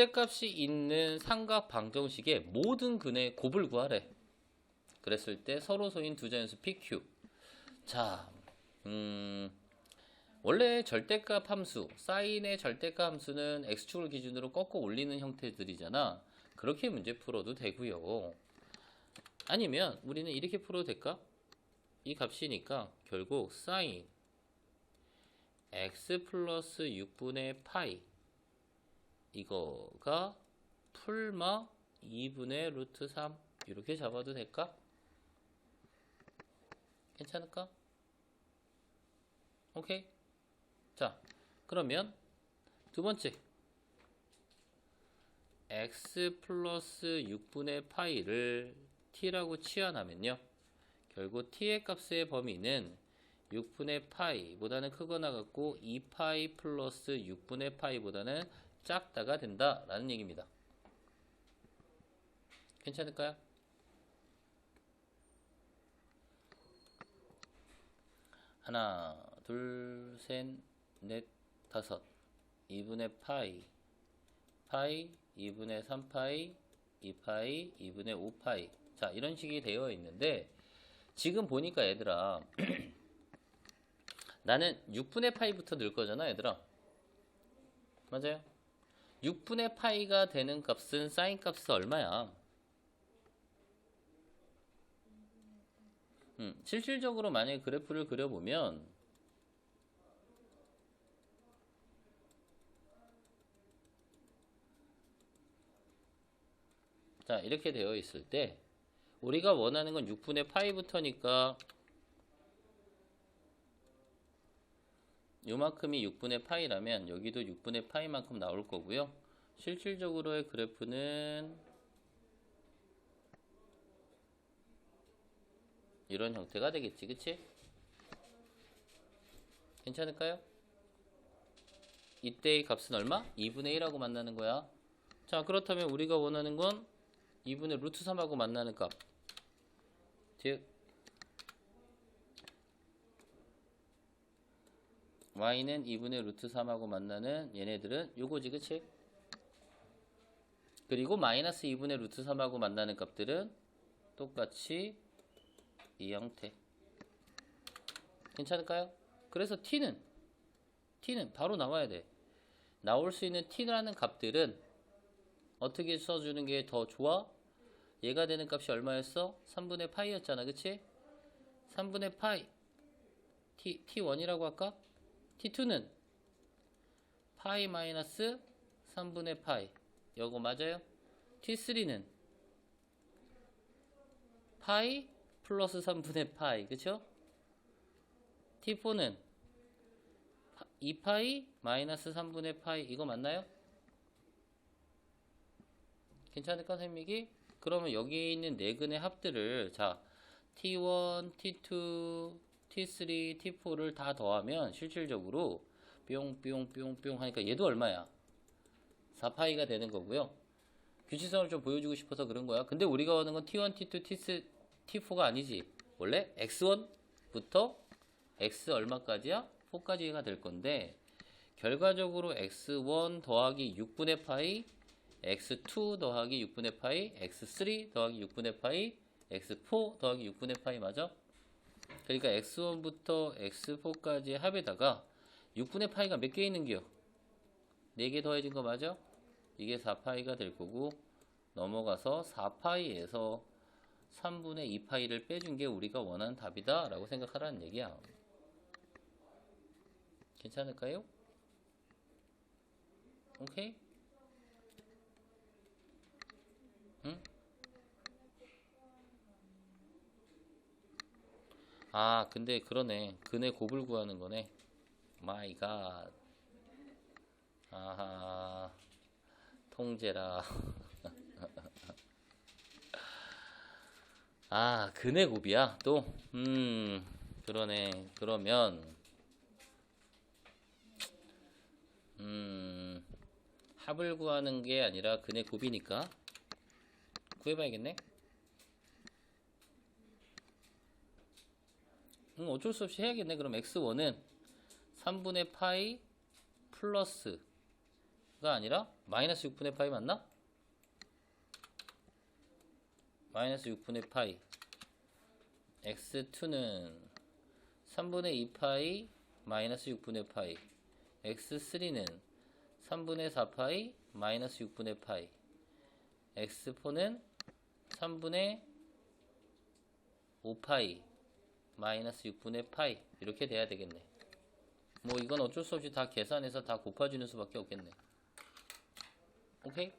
절대값이 있는 삼각 방정식의 모든 근의 곱을 구하래. 그랬을 때 서로 소인 두 자연수 PQ. 자, 음, 원래 절대값 함수, 사인의 절대값 함수는 x축을 기준으로 꺾어 올리는 형태들이잖아. 그렇게 문제 풀어도 되고요. 아니면 우리는 이렇게 풀어도 될까? 이 값이니까 결국 사인 x 플러스 6분의 파이 이거가 풀마 2분의 루트 3 이렇게 잡아도 될까? 괜찮을까? 오케이. 자, 그러면 두 번째 x 플러스 6분의 파이를 t라고 치환하면요. 결국 t의 값의 범위는 6분의 파이보다는 크거나 같고 2파이 플러스 6분의 파이보다는 작다가 된다라는 얘기입니다. 괜찮을까요? 하나, 둘, 셋, 넷, 다섯. 2분의 파이, 파이, 2분의 3파이, 2파이, 2분의 5파이. 자, 이런 식이 되어 있는데, 지금 보니까 얘들아, 나는 6분의 파이부터 넣을 거잖아, 얘들아. 맞아요? 6분의 파이가 되는 값은 사인 값은 얼마야? 음, 실질적으로 만약에 그래프를 그려보면 자 이렇게 되어 있을 때 우리가 원하는 건 6분의 파이부터니까 요만큼이 6분의 파이라면 여기도 6분의 파이만큼 나올 거고요. 실질적으로의 그래프는 이런 형태가 되겠지, 그치? 괜찮을까요? 이때의 값은 얼마? 2분의 1하고 만나는 거야. 자, 그렇다면 우리가 원하는 건 2분의 루트 3하고 만나는 값. 즉, y는 2분의 루트 3하고 만나는 얘네들은 요거지, 그치? 그리고 마이너스 2분의 루트 3하고 만나는 값들은 똑같이 이 형태. 괜찮을까요? 그래서 t는 t는 바로 나와야 돼. 나올 수 있는 t라는 값들은 어떻게 써주는 게 더 좋아? 얘가 되는 값이 얼마였어? 3분의 파이였잖아, 그치? 3분의 파이 t, t1이라고 할까? T2는 파이 마이너스 3분의 파이 이거 맞아요? t3는 파이 플러스 3분의 파이 그쵸? t4는 2파이 마이너스 3분의 파이 이거 맞나요? 괜찮을까 선생님이? 그러면 여기 있는 네 근의 합들을 자 t1, t2, t3, t4를 다 더하면 실질적으로 뿅뿅뿅뿅 하니까 얘도 얼마야? 4파이가 되는 거고요. 규칙성을 좀 보여주고 싶어서 그런 거야. 근데 우리가 하는 건 t1, t2, t3, t4가 아니지. 원래 x1부터 x 얼마까지야? 4까지가 될 건데 결과적으로 x1 더하기 6분의 파이 x2 더하기 6분의 파이 x3 더하기 6분의 파이 x4 더하기 6분의 파이 맞아? 그러니까 x1부터 x4까지의 합에다가 6분의 파이가 몇 개 있는겨? 4개 더해진 거 맞아? 이게 4파이가 될 거고 넘어가서 4파이에서 3분의 2파이를 빼준 게 우리가 원하는 답이다 라고 생각하라는 얘기야 괜찮을까요? 오케이? 응? 아 근데 그러네. 근의 곱을 구하는 거네. 마이 갓 아하. 통제라. 아 근의 곱이야 또? 음 그러네. 그러면. 음 합을 구하는 게 아니라 근의 곱이니까. 구해봐야겠네 음, 어쩔 수 없이 해야겠네. 그럼 x1은 3분의 파이 플러스가 아니라 마이너스 6분의 파이 맞나? 마이너스 6분의 파이 x2는 3분의 2 파이 마이너스 6분의 파이 x3는 3분의 4 파이 마이너스 6분의 파이 x4는 3분의 5 파이 마이너스 6분의 파이 이렇게 돼야 되겠네 뭐 이건 어쩔 수 없이 다 계산해서 다 곱해주는 수밖에 없겠네 오케이?